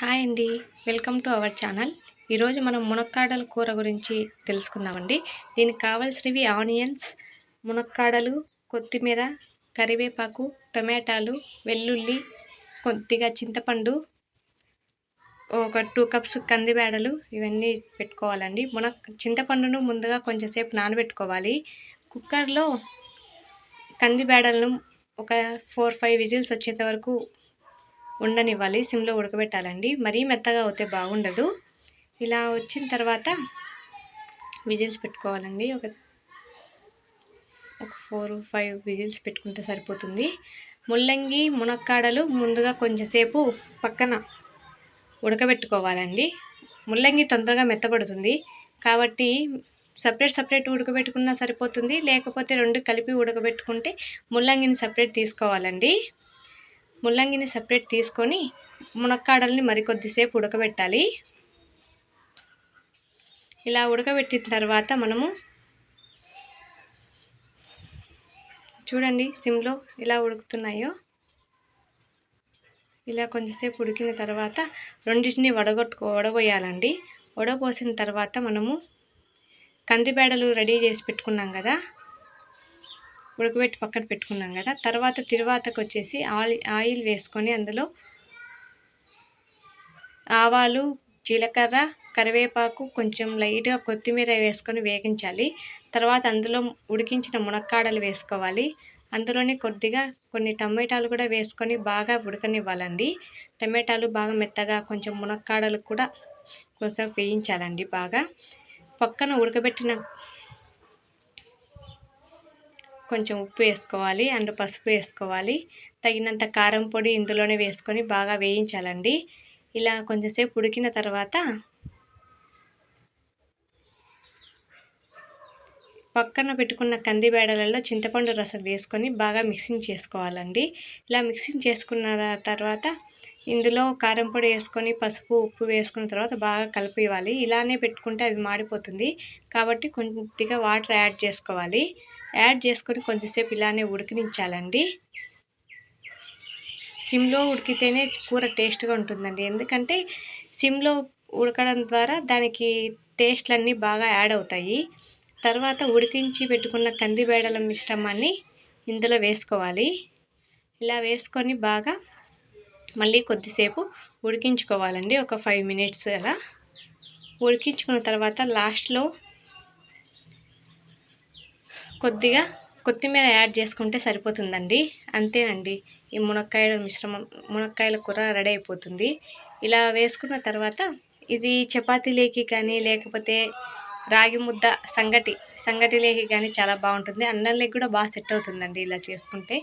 Hi అండి. Welcome to our channel. ఈరోజు మనం మునక్కాడల కూర గురించి తెలుసుకుందామండి. దీనికి కావాల్సినవి ఆనియన్స్ మునక్కాడలు కొత్తిమీర కరివేపాకు టమాటాలు వెల్లుల్లి కొద్దిగా చింతపండు ఒక టూ కప్స్ కందిబేడలు ఇవన్నీ పెట్టుకోవాలండి. మున చింతపండును ముందుగా కొంచెంసేపు నానబెట్టుకోవాలి. కుక్కర్లో కందిబేడలను ఒక ఫోర్ ఫైవ్ విజిల్స్ వచ్చేంత వరకు ఉండనివ్వాలి సిమ్లో ఉడకబెట్టాలండి. మరీ మెత్తగా అవుతే బాగుండదు. ఇలా వచ్చిన తర్వాత విజిల్స్ పెట్టుకోవాలండి. ఒక ఒక ఫోర్ ఫైవ్ విజిల్స్ పెట్టుకుంటే సరిపోతుంది. ముల్లంగి మునక్కాడలు ముందుగా కొంచెంసేపు పక్కన ఉడకబెట్టుకోవాలండి. ముల్లంగి తొందరగా మెత్తబడుతుంది. కాబట్టి సపరేట్ సపరేట్ ఉడకబెట్టుకున్నా సరిపోతుంది. లేకపోతే రెండు కలిపి ఉడకబెట్టుకుంటే ముల్లంగిని సపరేట్ తీసుకోవాలండి. ముల్లంగిని సపరేట్ తీసుకొని మునక్కాడల్ని మరికొద్దిసేపు ఉడకబెట్టాలి. ఇలా ఉడకబెట్టిన తర్వాత మనము చూడండి సిమ్లో ఇలా ఉడుకుతున్నాయో. ఇలా కొంచెంసేపు ఉడికిన తర్వాత రెండింటిని వడగొట్టుకో వడబోయాలండి. వడపోసిన తర్వాత మనము కందిపేడలు రెడీ చేసి పెట్టుకున్నాం కదా. ఉడకబెట్టి పక్కన పెట్టుకున్నాం కదా. తర్వాత తిరువాతకు వచ్చేసి ఆయిల్ ఆయిల్ వేసుకొని అందులో ఆవాలు జీలకర్ర కరివేపాకు కొంచెం లైట్గా కొత్తిమీర వేసుకొని వేగించాలి. తర్వాత అందులో ఉడికించిన మునక్కాడలు వేసుకోవాలి. అందులోనే కొద్దిగా కొన్ని టమాటాలు కూడా వేసుకొని బాగా ఉడకనివ్వాలండి. టమాటాలు బాగా మెత్తగా కొంచెం మునక్కాడలు కూడా కొంచెం వేయించాలండి బాగా. పక్కన ఉడకబెట్టిన కొంచెం ఉప్పు వేసుకోవాలి అండ్ పసుపు వేసుకోవాలి. తగినంత కారం పొడి ఇందులోనే వేసుకొని బాగా వేయించాలండి. ఇలా కొంచెంసేపు ఉడికిన తర్వాత పక్కన పెట్టుకున్న కందిబేడలలో చింతపండు రసం వేసుకొని బాగా మిక్సింగ్ చేసుకోవాలండి. ఇలా మిక్సింగ్ చేసుకున్న తర్వాత ఇందులో కారం పొడి వేసుకొని పసుపు ఉప్పు వేసుకున్న తర్వాత బాగా కలిపివ్వాలి ఇలానే పెట్టుకుంటే అది మాడిపోతుంది. కాబట్టి కొద్దిగా వాటర్ యాడ్ చేసుకోవాలి. యాడ్ చేసుకొని కొంచెంసేపు ఇలానే ఉడికించాలండి. సిమ్లో ఉడికితేనే కూర టేస్ట్గా ఉంటుందండి. ఎందుకంటే సిమ్లో ఉడకడం ద్వారా దానికి టేస్ట్లన్నీ బాగా యాడ్ అవుతాయి. తర్వాత ఉడికించి పెట్టుకున్న కందిబేడల మిశ్రమాన్ని ఇందులో వేసుకోవాలి. ఇలా వేసుకొని బాగా మళ్ళీ కొద్దిసేపు ఉడికించుకోవాలండి. ఒక ఫైవ్ మినిట్స్ అలా. ఉడికించుకున్న తర్వాత లాస్ట్లో కొద్దిగా కొత్తిమీర యాడ్ చేసుకుంటే సరిపోతుందండి. అంతేనండి. ఈ మునక్కాయల మిశ్రమం మునక్కాయల కూర రెడీ అయిపోతుంది. ఇలా వేసుకున్న తర్వాత ఇది చపాతీలేకి కానీ లేకపోతే రాగి ముద్ద సంగటి సంగటిలేకి కానీ చాలా బాగుంటుంది. అన్నంలోకి కూడా బాగా సెట్ అవుతుందండి ఇలా చేసుకుంటే.